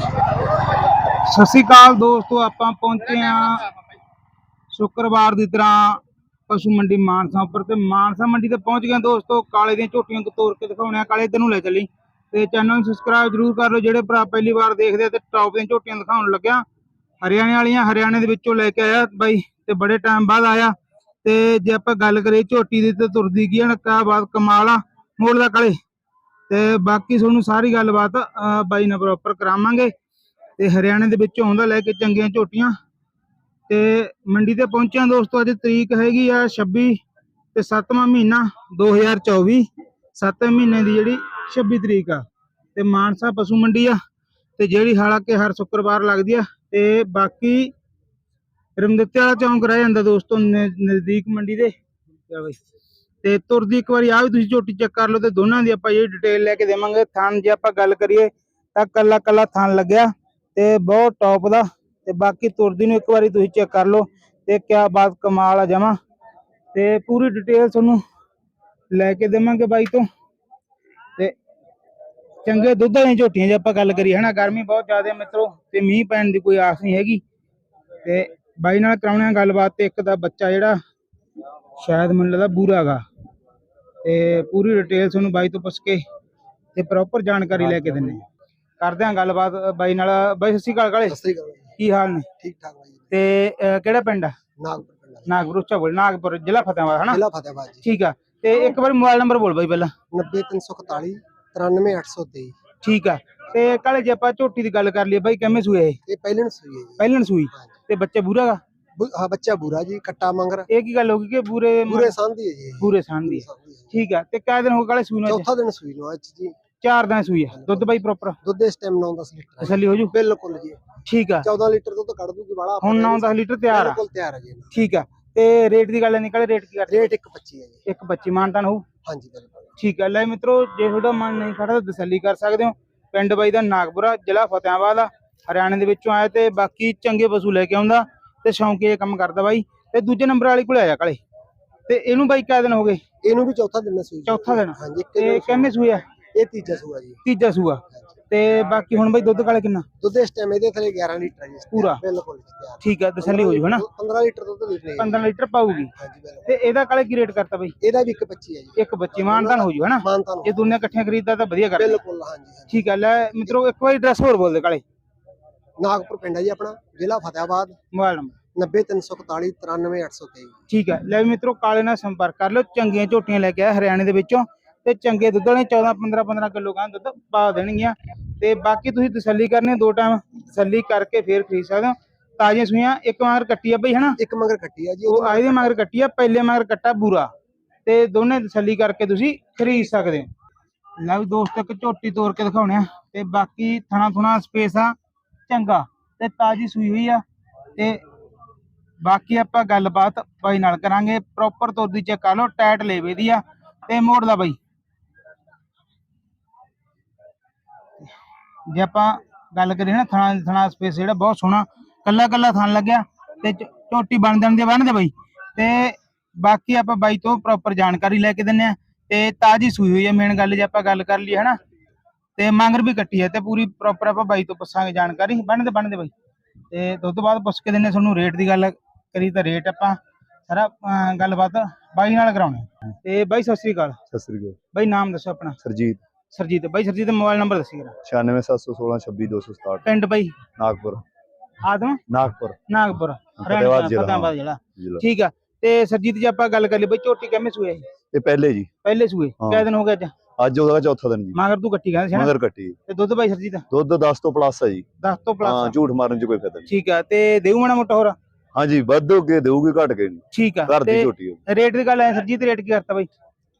ਸਤਿ ਸ਼੍ਰੀ ਅਕਾਲ ਦੋਸਤੋ, ਆਪਾਂ ਪਹੁੰਚੇ ਆ ਸ਼ੁੱਕਰਵਾਰ ਦੀ ਤਰ੍ਹਾਂ ਪਸ਼ੂ ਮੰਡੀ ਮਾਨਸਾ ਉੱਪਰ ਤੇ ਮਾਨਸਾ ਮੰਡੀ ਤੇ ਪਹੁੰਚ ਗਏ ਦੋਸਤੋ, ਕਾਲੇ ਦੀਆਂ ਝੋਟੀਆਂ ਕੋ ਤੋੜ ਕੇ ਦਿਖਾਉਣੇ ਆ ਕਾਲੇ ਇੱਧਰ ਨੂੰ ਲੈ ਚੱਲੀ। ਤੇ ਚੈਨਲ ਨੂੰ ਸਬਸਕ੍ਰਾਈਬ ਜਰੂਰ ਕਰ ਲਓ, ਜਿਹੜੇ ਭਰਾ ਪਹਿਲੀ ਵਾਰ ਦੇਖਦੇ ਆ ਤੇ ਟੌਪ ਦੀਆਂ ਝੋਟੀਆਂ ਦਿਖਾਉਣ ਲੱਗਿਆ। ਹਰਿਆਣੇ ਵਾਲੀਆਂ, ਹਰਿਆਣੇ ਦੇ ਵਿੱਚੋਂ ਲੈ ਕੇ ਆਇਆ ਬਾਈ, ਤੇ ਬੜੇ ਟਾਈਮ ਬਾਅਦ ਆਇਆ। ਤੇ ਜੇ ਆਪਾਂ ਗੱਲ ਕਰੀਏ ਝੋਟੀ ਦੀ ਤੇ ਤੁਰਦੀ ਕੀ ਹੈ ਕਾ ਬਾਤ ਕਮਾਲ ਆ, ਮੋੜ ਦਾ ਕਾਲੇ। ਤੇ ਬਾਕੀ ਤੁਹਾਨੂੰ ਸਾਰੀ ਗੱਲਬਾਤ ਅਹ, ਬਾਈ ਨਾਲ ਪ੍ਰੋਪਰ ਕਰਾਵਾਂਗੇ। ਤੇ ਹਰਿਆਣੇ ਦੇ ਵਿੱਚੋਂ ਆਉਂਦਾ ਲੈ ਕੇ ਚੰਗੀਆਂ ਝੋਟੀਆਂ। ਤੇ ਮੰਡੀ ਤੇ ਪਹੁੰਚਿਆ ਦੋਸਤੋ ਅੱਜ ਤਰੀਕ ਹੈਗੀ ਆ 26 ਤੇ 7ਵਾਂ ਮਹੀਨਾ 2024 7ਵੇਂ ਮਹੀਨੇ ਦੀ ਜਿਹੜੀ 26 ਤਰੀਕ ਆ। ਤੇ ਮਾਨਸਾ ਪਸ਼ੂ ਮੰਡੀ ਆ। ਤੇ ਜਿਹੜੀ ਹਾਲਾਂਕਿ ਹਰ ਸ਼ੁੱਕਰਵਾਰ ਲੱਗਦੀ ਆ। ਤੇ ਬਾਕੀ ਰਮਦਿੱਤੇ ਵਾਲਾ ਚੌਂਕ ਰਹਿ ਜਾਂਦਾ ਦੋਸਤੋ ਨਜ਼ਦੀਕ ਮੰਡੀ ਦੇ। ਚਲੋ ਤੇ ਤੁਰਦੀ ਇੱਕ ਵਾਰੀ ਆ ਵੀ ਤੁਸੀਂ ਝੋਟੀ ਚੈੱਕ ਕਰ ਲਓ ਤੇ ਦੋਨਾਂ ਦੀ ਆਪਾਂ ਇਹ ਡਿਟੇਲ ਲੈ ਕੇ ਦੇਵਾਂਗੇ। ਥਣ ਜੇ ਆਪਾਂ ਗੱਲ ਕਰੀਏ ਤਾਂ ਕੱਲਾ ਕੱਲਾ ਥਣ ਲੱਗਿਆ ਤੇ ਬਹੁਤ ਟੌਪ ਦਾ ਤੇ ਬਾਕੀ ਤੁਰਦੀ ਨੂੰ ਇੱਕ ਵਾਰੀ ਤੁਸੀਂ ਚੈੱਕ ਕਰ ਲਓ ਤੇ ਕਿਆ ਬਾਤ ਕਮਾਲ ਆ ਜਮਾ। ਤੇ ਪੂਰੀ ਡਿਟੇਲ ਤੁਹਾਨੂੰ ਲੈ ਕੇ ਦੇਵਾਂਗੇ ਬਾਈ ਤੋਂ। ਤੇ ਚੰਗੇ ਦੁੱਧ ਵਾਲੀਆਂ ਝੋਟੀਆਂ ਜੇ ਆਪਾਂ ਗੱਲ ਕਰੀਏ, ਹਨਾ, ਗਰਮੀ ਬਹੁਤ ਜ਼ਿਆਦਾ ਹੈ ਮਿੱਤਰੋ ਤੇ ਮੀਂਹ ਪੈਣ ਦੀ ਕੋਈ ਆਸ ਨਹੀਂ ਹੈਗੀ। ਤੇ ਬਾਈ ਨਾਲ ਕਰਾਉਣੇ ਆ ਗੱਲਬਾਤ ਤੇ ਇੱਕ ਦਾ ਬੱਚਾ ਜਿਹੜਾ ਸ਼ਾਇਦ ਮੈਨੂੰ ਲੱਗਦਾ ਬੂਰਾ ਗਾ ਤੇ ਪੂਰੀ ਡਿਟੇਲ ਤੁਹਾਨੂੰ ਬਾਈ ਤੋਂ ਪੁੱਛ ਕੇ ਤੇ ਪ੍ਰੋਪਰ ਜਾਣਕਾਰੀ ਲੈ ਕੇ ਦਿੰਨੇ। ਕਰਦੇ ਆ ਗੱਲਬਾਤ ਬਾਈ ਨਾਲ। ਬਾਈ ਸਤਿ ਸ਼੍ਰੀ ਅਕਾਲ ਕਾਲੇ। ਸਤਿ ਸ੍ਰੀ ਅਕਾਲ ਕੀ ਹਾਲ ਨੇ? ਠੀਕ ਠਾਕ ਬਾਈ ਤੇ ਅ, ਕਿਹੜਾ ਪਿੰਡ ਆ? ਨਾਗਪੁਰ ਪਿੰਡ ਆ। ਨਾਗਪੁਰ ਉੱਚਾ ਬੋਲ ਨਾਗਪੁਰ ਜ਼ਿਲ੍ਹਾ ਫਤਿਹਾਬਾਦ ਹਨਾ? ਜ਼ਿਲ੍ਹਾ ਫਤਿਹਾਬਾਦ ਜੀ। ਠੀਕ ਆ। ਤੇ ਇੱਕ ਵਾਰ ਮੋਬਾਈਲ ਨੰਬਰ ਬੋਲ ਬਾਈ ਪਹਿਲਾਂ। 90341 93823 ਠੀਕ ਆ। ਤੇ ਕਾਲੇ ਜੇ ਆਪਾਂ ਝੋਟੀ ਦੀ ਗੱਲ ਕਰ ਲਈਏ। ਬਾਈ ਕਿਵੇਂ ਸੂਏ ਇਹ? ਇਹ ਪਹਿਲੇ ਨੂੰ ਸੂਈ ਹੈ ਜੀ। ਪਹਿਲਣ ਸੂਈ। ਤੇ ਬੱਚੇ ਬੂਰਾ ਗਾ ਬੁ- ਹਾਂ ਬੱਚਾ ਬੂਰਾ ਜੀ ਕੱਟਾ ਮੰਗਰ। ਇਹ ਕੀ ਗੱਲ ਹੋ ਗਈ ਕਿ ਪੂਰੇ ਪੂਰੇ ਸੰਧੀ ਹੈ ਜੀ ਇਹ। ਪੂਰੇ ਦੀ। ਸੰਧੀ ਹੈ। ਜੀ। ਠੀਕ ਆ ਤੇ ਦਿਨ ਹੋ ਗਏ ਕਾਲੇ ਸੂਈ ਨੂੰ ਅੱਜ? ਚੌਥਾ ਦਿਨ ਸੂਈ ਨੂੰ ਅੱਜ ਜੀ। ਚਾਰ ਦਿਨ ਸੂਈ ਆ। ਦੁੱਧ ਬਾਈ ਪ੍ਰੋਪਰ ਦੁੱਧ ਇਸ ਟਾਈਮ 9-10 ਲੀਟਰ। ਹੈ ਤਸੱਲੀ ਹੋ ਜੂ? ਬਿਲਕੁਲ ਜੀ। ਠੀਕ ਆ। 14 ਲੀਟਰ ਦੁੱਧ ਕੱਢ ਦੂਗੀ ਵਾਲਾ ਹੁਣ 9-10 ਲੀਟਰ ਤਿਆਰ ਆ। ਬਿਲਕੁਲ ਤਿਆਰ ਹੈ ਜੀ। ਠੀਕ ਆ। ਤੇ ਰੇਟ ਦੀ ਗੱਲ ਨਿਕਲੇ ਰੇਟ ਕੀ ਕਰਦੇ? ਰੇਟ 125 ਹੈ ਜੀ। ਇੱਕ 25 ਮਾਨਤਾਨ ਹੋਊ। ਹਾਂਜੀ ਬਿਲਕੁਲ। ਠੀਕ ਹੈ ਲੈ ਮਿੱਤਰੋ ਜੇ ਤੁਹਾਡਾ ਮਨ ਨਹੀਂ ਖੜਾ ਤਾਂ ਤਸੱਲੀ ਕਰ ਸਕਦੇ ਹੋ। ਪਿੰਡ ਬਾਈ ਦਾ ਨਾਗਪੁਰਾ ਜ਼ਿਲ੍ਹਾ ਫਤਿਆਬਾਦ ਆ। ਹਰਿਆਣੇ ਦੇ ਵਿੱਚੋਂ ਆਇਆ ਤੇ ਬਾਕੀ ਚੰਗੇ ਪਸ਼ੂ ਲੈ ਕੇ ਆਉਂਦਾ। ਤੇ ਸ਼ੌਂਕੀ ਇਹ ਕੰਮ ਕਰਦਾ ਬਾਈ ਤੇ ਦੂਜੇ ਨੰਬਰ ਵਾਲੀ ਕੋਲ ਆਇਆ ਕਾਲੇ। ਤੇ ਇਹਨੂੰ ਬਾਈ ਕਿਆ ਦਿਨ ਹੋ ਗਏ? ਇਹਨੂੰ ਵੀ ਚੌਥਾ ਦਿਨ ਹੈ ਸੂਈ। ਚੌਥਾ ਦਿਨ। ਹਾਂਜੀ ਇੱਕ ਤੇ ਦਿਨ ਕਿੰਨੇ ਆ? ਇਹ ਤੀਜਾ ਸੂਆ ਜੀ। ਤੀਜਾ ਸੂਆ। ਤੇ ਬਾਕੀ ਹੁਣ ਬਾਈ ਦੁੱਧ ਕਾਲੇ ਕਿੰਨਾ? ਦੁੱਧ ਇਸ ਟਾਈਮ ਇਹਦੇ ਥਲੇ 11 ਲੀਟਰ ਹੈ ਜੀ। ਪੂਰਾ? ਬਿਲਕੁਲ ਠੀਕ ਆ ਤਸੱਲੀ ਹੋ ਜੂ ਹਨਾ? 15 ਲੀਟਰ ਦੁੱਧ ਦੇ ਰਹੇ 15 ਲੀਟਰ ਪਾਊਗੀ। ਤੇ ਇਹਦਾ ਕਾਲੇ ਕੀ ਰੇਟ ਕਰਤਾ ਬਾਈ? ਇਹਦਾ ਵੀ 125 ਹੈ ਜੀ। ਇੱਕ 25 ਮਾਨਤਾਨ ਹੋ ਜੂ ਹਨਾ? ਜੇ ਦੁਨੀਆ ਇਕੱਠੀਆਂ ਖਰੀਦਦਾ ਤਾਂ ਵਧੀਆ ਕਰ ਬਿਲਕੁਲ ਹਾਂਜੀ ਠੀਕ ਆ ਲੈ ਮਿੱਤਰੋ ਇੱਕ ਵਾਰੀ ਐਡਰੈਸ ਹੋਰ ਬੋਲ ਦੇ ਕਾਲੇ। ਨਾਗਪੁਰ ਪਿੰਡ ਹੈ ਜੀ ਆਪਣਾ ਜ਼ਿਲ੍ਹਾ ਫਤਿਆਬਾਦ ਮੋਬਾਈਲ ਨੰਬਰ। 90341 93823 ਠੀਕ ਹੈ ਲੈ ਵੀ ਮਿੱਤਰੋ ਕਾਲੇ ਨਾਲ ਸੰਪਰਕ ਕਰ ਲਓ ਚੰਗੀਆਂ ਝੋਟੀਆਂ ਲੈ ਕੇ ਆਇਆ ਹਰਿਆਣੇ ਦੇ ਵਿੱਚੋਂ ਤੇ ਚੰਗੇ ਦੁੱਧ ਵਾਲੇ 14 15 15 ਕਿਲੋ ਗਾਂ ਦੁੱਧ ਪਾ ਦੇਣਗੀਆਂ। ਤੇ ਬਾਕੀ ਤੁਸੀਂ ਤਸੱਲੀ ਕਰਨੀ ਦੋ ਟਾਈਮ ਤਸੱਲੀ ਕਰਕੇ ਫੇਰ ਖਰੀਦ ਸਕਦੇ ਹੋ। ਤਾਜ਼ੀਆਂ ਸੂਈਆਂ ਇੱਕ ਮਗਰ ਕੱਟੀ ਆ ਬਈ ਹਨਾ? ਇੱਕ ਮਗਰ ਕੱਟੀ ਹੈ ਜੀ ਉਹ ਆਏ ਦੇ ਮਗਰ ਕੱਟੀ ਆ ਪਹਿਲੇ ਮਗਰ ਕੱਟਾ ਬੂਰਾ। ਤੇ ਦੋਨੇ ਤਸੱਲੀ ਕਰਕੇ ਤੁਸੀਂ ਖਰੀਦ ਸਕਦੇ ਹੋ। ਲੈ ਵੀ ਦੋਸਤ ਇੱਕ ਝੋਟੀ ਤੋੜ ਕੇ ਦਿਖਾਉਣੇ ਆ। ਤੇ ਬਾਕੀ ਥਣਾ ਥੁਣਾ ਸਪੇਸ ਆ ਚੰਗਾ ਤੇ ਤਾਜ਼ੀ ਸੂਈ ਹੋਈ ਆ ਤੇ ਬਾਕੀ ਆਪਾਂ ਗੱਲਬਾਤ ਬਾਈ ਨਾਲ ਕਰਾਂਗੇ। ਪ੍ਰੋਪਰ ਤੋਦੀ ਚੈੱਕ ਕਰ ਲਓ ਟਾਈਟ ਲੇਵੇ ਦੀ ਆ ਤੇ ਮੋੜ ਦਾ ਬਾਈ। ਜੇ ਆਪਾਂ ਗੱਲ ਕਰੀਏ ਨਾ ਥਣਾ ਥਣਾ ਸਪੇਸ ਜਿਹੜਾ ਬਹੁਤ ਸੋਹਣਾ, ਕੱਲਾ ਕੱਲਾ ਥਾਣ ਲੱਗਿਆ ਤੇ ਚੋਟੀ ਬਣ ਜਾਣ ਦੇ ਬਣਦੇ ਬਾਈ। ਤੇ ਬਾਕੀ ਆਪਾਂ ਬਾਈ ਤੋਂ ਪ੍ਰੋਪਰ ਜਾਣਕਾਰੀ ਲੈ ਕੇ ਦਿੰਨੇ ਆ ਤੇ ਤਾਜੀ ਸੂਈ ਹੋਈ ਆ ਮੇਨ ਗੱਲ ਜੇ ਆਪਾਂ ਗੱਲ ਕਰ ਲਈ ਹਨਾ? ਤੇ ਮੰਗਰ ਵੀ ਕੱਟੀ ਹੈ ਤੇ ਪੂਰੀ ਪ੍ਰੋਪਰ ਆਪਾਂ ਬਾਈ ਤੋਂ ਪੁੱਛਾਂਗੇ ਜਾਣਕਾਰੀ। ਬਣਦੇ ਬਣਦੇ ਬਾਈ। ਤੇ ਦੁੱਧ ਬਾਅਦ ਪੁੱਛ ਕੇ ਦਿੰਨੇ ਤੁਹਾਨੂੰ ਰੇਟ ਦੀ ਗੱਲ ਕਰੀ ਤਾਂ ਰੇਟ ਆਪਾਂ ਸਾਰਾ ਗੱਲਬਾਤ ਬਾਈ ਨਾਲ ਕਰਾਉਣੀ। ਤੇ ਬਾਈ ਸਤਿ ਸ੍ਰੀ ਅਕਾਲ। ਸਤਿ ਸ੍ਰੀ ਅਕਾਲ। ਬਾਈ ਨਾਮ ਦੱਸੋ ਆਪਣਾ। ਸਰਜੀਤ। ਸਰਜੀਤ। ਬਾਈ ਸਰਜੀਤ ਦਾ ਮੋਬਾਈਲ ਨੰਬਰ ਦੱਸੀ ਜਰਾ। 96716 ਪਿੰਡ ਬਾਈ? ਨਾਗਪੁਰ। ਆਦਮ? ਨਾਗਪੁਰ। ਨਾਗਪੁਰ। ਫਤਿਹਾਬਾਦ ਜ਼ਿਲ੍ਹਾ, ਠੀਕ ਆ। ਤੇ ਸਰਜੀਤ ਜੀ ਆਪਾਂ ਗੱਲ ਕਰ ਲਈ। ਬਈ ਝੋਟੀ ਕਿਵੇਂ ਸੂਏ? ਇਹ ਪਹਿਲੇ ਜੀ। ਪਹਿਲੇ ਸੂਏ। ਕਿੰਨੇ ਦਿਨ ਹੋ ਗਏ ਅੱਜ? ਅੱਜ ਉਹਦਾ ਚੌਥਾ ਦਿਨ ਜੀ। ਮਗਰ ਤੂੰ ਕੱਟੀ ਕਹਿੰਦੇ ਸੀ ਮਗਰ ਕੱਟੀ। ਤੇ ਦੁੱਧ ਬਾਈ ਸਰਜੀਤ? ਦੁੱਧ 10 ਤੋਂ ਪਲੱਸ ਹੈ ਜੀ। 10 ਤੋਂ ਹਾਂ ਪਲੱਸ ਝੂਠ ਮਾਰਨ ਚ ਕੋਈ ਫਾਇਦਾ ਨਹੀਂ। ਠੀਕ ਆ ਤੇ ਦੇਊ ਮਾੜਾ ਮੋਟਾ ਹੋਰ? ਹਾਂਜੀ ਵੱਧ ਹੋ ਕੇ ਦੇਊਗੀ ਘਟ ਕੇ ਨਹੀਂ। ਠੀਕ ਆ ਘਰ ਦੀ ਝੋਟੀ ਹੈ ਰੇਟ ਦੀ ਗੱਲ ਐ ਸਰਜੀਤ ਰੇਟ ਕੀ ਕਰਤਾ ਬਾਈ?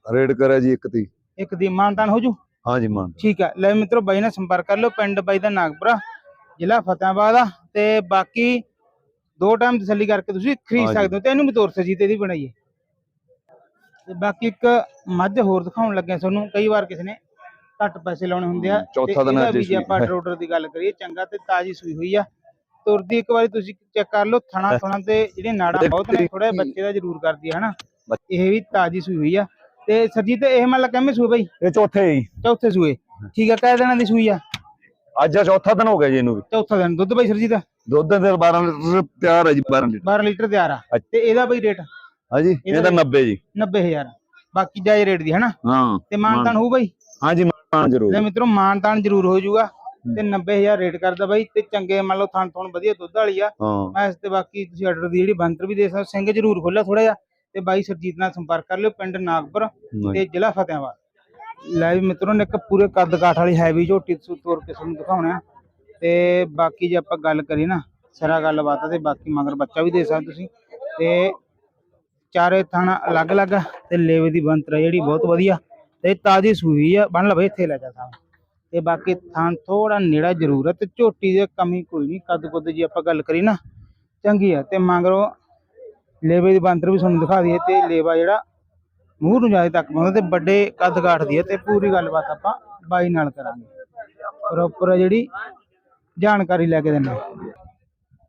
ਰੇਡ ਕਰਿਆ ਜੀ ਇੱਕ ਤੀ। ਇੱਕ ਦੀ ਮਾਨਤਾਨ ਹੋ ਜੂ? ਹਾਂਜੀ ਮਾਨ ਠੀਕ ਆ ਲੈ ਮਿੱਤਰੋ ਬਾਈ ਨਾਲ ਸੰਪਰਕ ਕਰ ਲਓ ਪਿੰਡ ਬਾਈ ਦਾ ਨਾਗਪੁਰਾ ਜ਼ਿਲ੍ਹਾ ਫਤਿਹਾਬਾਦ ਆ ਤੇ ਬਾਕੀ ਦੋ ਟਾਈਮ ਤਸੱਲੀ ਕਰਕੇ ਤੁਸੀਂ ਖਰੀਦ। ਸਕਦੇ ਹੋ ਤੇ ਇਹਨੂੰ ਵੀ ਤੋਰ ਸਰਜੀਤ ਇਹਦੀ ਬਣਾਈਏ। ਤੇ ਬਾਕੀ ਇੱਕ ਮੱਝ ਹੋਰ ਦਿਖਾਉਣ ਲੱਗੇ ਤੁਹਾਨੂੰ। ਕਈ ਵਾਰ ਕਿਸੇ ਨੇ ਘੱਟ ਪੈਸੇ ਲਾਉਣੇ ਹੁੰਦੇ ਆ। ਚੌਥਾ ਦਿਨ ਅੱਜ ਜੇ ਆਪਾਂ ਹੈ। ਟਰੋਡਰ ਦੀ ਗੱਲ ਕਰੀਏ ਚੰਗਾ ਤੇ ਤਾਜੀ ਸੂਈ ਹੋਈ ਆ। ਤੁਰਦੀ ਇੱਕ ਵਾਰੀ ਤੁਸੀਂ ਚੈੱਕ ਕਰ ਲਓ ਥਣਾ ਥਣਾ ਤੇ ਜਿਹੜੇ ਨਾੜਾਂ ਬਹੁਤ ਨੇ ਥੋੜਾ ਬੱਚੇ ਦਾ ਜ਼ਰੂਰ ਕਰਦੀ ਹੈ ਹਨਾ? ਇਹ ਵੀ ਤਾਜੀ ਸੂਈ ਹੋਈ ਆ। ਤੇ ਸਰਜੀਤ ਇਹ ਮੰਨ ਲਾ ਸੂਈ ਬਾਈ? ਇਹ ਚੌਥੇ ਜੀ। ਚੌਥੇ ਸੂਏ। ਠੀਕ ਆ ਕਹਿ ਦੇਣਾ ਦੀ ਸੂਈ ਆ? ਅੱਜ ਆ ਚੌਥਾ ਦਿਨ ਹੋ ਗਿਆ ਜੀ ਇਹਨੂੰ ਵੀ। ਚੌਥਾ ਦਿਨ। ਦੁੱਧ ਬਾਈ ਸਰਜੀਤ? ਦੁੱਧ ਦੇ 12 ਲੀਟਰ ਤਿਆਰ ਹੈ ਜੀ 12 ਲੀਟਰ। 12 ਲੀਟਰ ਤਿਆਰ ਆ। ਤੇ ਇਹਦਾ ਬਾਈ ਰੇਟ? ਹਾਂਜੀ ਇਹਦਾ 90 ਜੀ। 90000 ਬਾਕੀ ਜਾਇਜ਼ ਰੇਟ ਦੀ ਹਨਾ ਹਾਂ ਤੇ ਮਾਨਤਾਨ ਹੋਊ ਬਾਈ? ਹਾਂਜੀ ਮਾਨ ਜ਼ਰੂਰ। ਲੈ ਮਿੱਤਰੋ ਮਾਨਤਾਨ ਜ਼ਰੂਰ ਹੋ ਜਾਊਗਾ। ਤੇ 90000 ਰੇਟ ਕਰਦਾ ਬਾਈ। ਤੇ ਚੰਗੇ ਮੰਨ ਲਓ ਥਣ ਥਣ ਵਧੀਆ ਦੁੱਧ ਵਾਲੀ ਆ। ਮੈਂ ਇਸ ਤੇ ਬਾਕੀ ਤੁਸੀਂ ਆਰਡਰ ਦੀ ਜਿਹੜੀ ਬੰਤਰ ਵੀ ਦੇ ਸਕਦੇ। ਸਿੰਘ ਜ਼ਰੂਰ ਖੋਲਿਆ ਥੋੜਾ ਜਿਹਾ। ਤੇ ਬਾਈ ਸਰਜੀਤ ਨਾਲ ਸੰਪਰਕ ਕਰ ਲਿਓ ਪਿੰਡ ਨਾਗਪੁਰ ਤੇ ਜ਼ਿਲ੍ਹਾ ਫਤਿਆਬਾਦ ਲੈ ਵੀ ਮਿੱਤਰੋ ਨੇ ਇੱਕ ਪੂਰੇ ਕੱਦ ਕਾਠ ਵਾਲੀ ਹੈਵੀ ਝੋਟੀ ਤੋਰ ਕੇ ਤੁਹਾਨੂੰ ਦਿਖਾਉਣਾ। ਤੇ ਬਾਕੀ ਜੇ ਆਪਾਂ ਗੱਲ ਕਰੀਏ ਨਾ ਸਾਰਾ ਗੱਲਬਾਤ ਤੇ ਬਾਕੀ ਮਗਰ ਬੱਚਾ ਵੀ ਦੇ ਸਕਦੇ ਤੁਸੀਂ। ਤੇ ਚਾਰੇ ਥਾਣਾ ਅਲੱਗ-ਅਲੱਗ ਆ ਤੇ ਲੇਵੇ ਦੀ ਬੰਤਰ ਆ ਜਿਹੜੀ, ਬਹੁਤ ਵਧੀਆ ਤੇ ਤਾਜ਼ੀ ਸੂਈ ਆ। ਬਣ ਲਵੇ ਇੱਥੇ ਲੈ ਜਾ ਸਾਂ ਤੇ ਬਾਕੀ ਥਾਂ ਥੋੜਾ ਨੇੜਾ ਜ਼ਰੂਰ ਹੈ ਤੇ ਝੋਟੀ ਦੇ ਕਮੀ ਕੋਈ ਨਹੀਂ ਕੱਦ ਕੁੱਦ ਜੀ ਆਪਾਂ ਗੱਲ ਕਰੀ ਨਾ, ਚੰਗੀ ਆ। ਤੇ ਮਗਰੋਂ ਲੇਵੇ ਦੀ ਬੰਤਰ ਵੀ ਤੁਹਾਨੂੰ ਦਿਖਾ ਦਈਏ ਤੇ ਲੇਵਾ ਜਿਹੜਾ ਮੂੰਹ ਨੂੰ ਜ਼ਿਆਦਾ ਤੱਕ ਪਾਉਂਦਾ ਤੇ ਵੱਡੇ ਕੱਦ ਕਾਠ ਦੀ ਹੈ ਤੇ ਪੂਰੀ ਗੱਲਬਾਤ ਆਪਾਂ ਬਾਈ ਨਾਲ ਕਰਾਂਗੇ। ਪ੍ਰੋਪਰ ਜਿਹੜੀ ਜਾਣਕਾਰੀ ਲੈ ਕੇ ਦਿੰਦੇ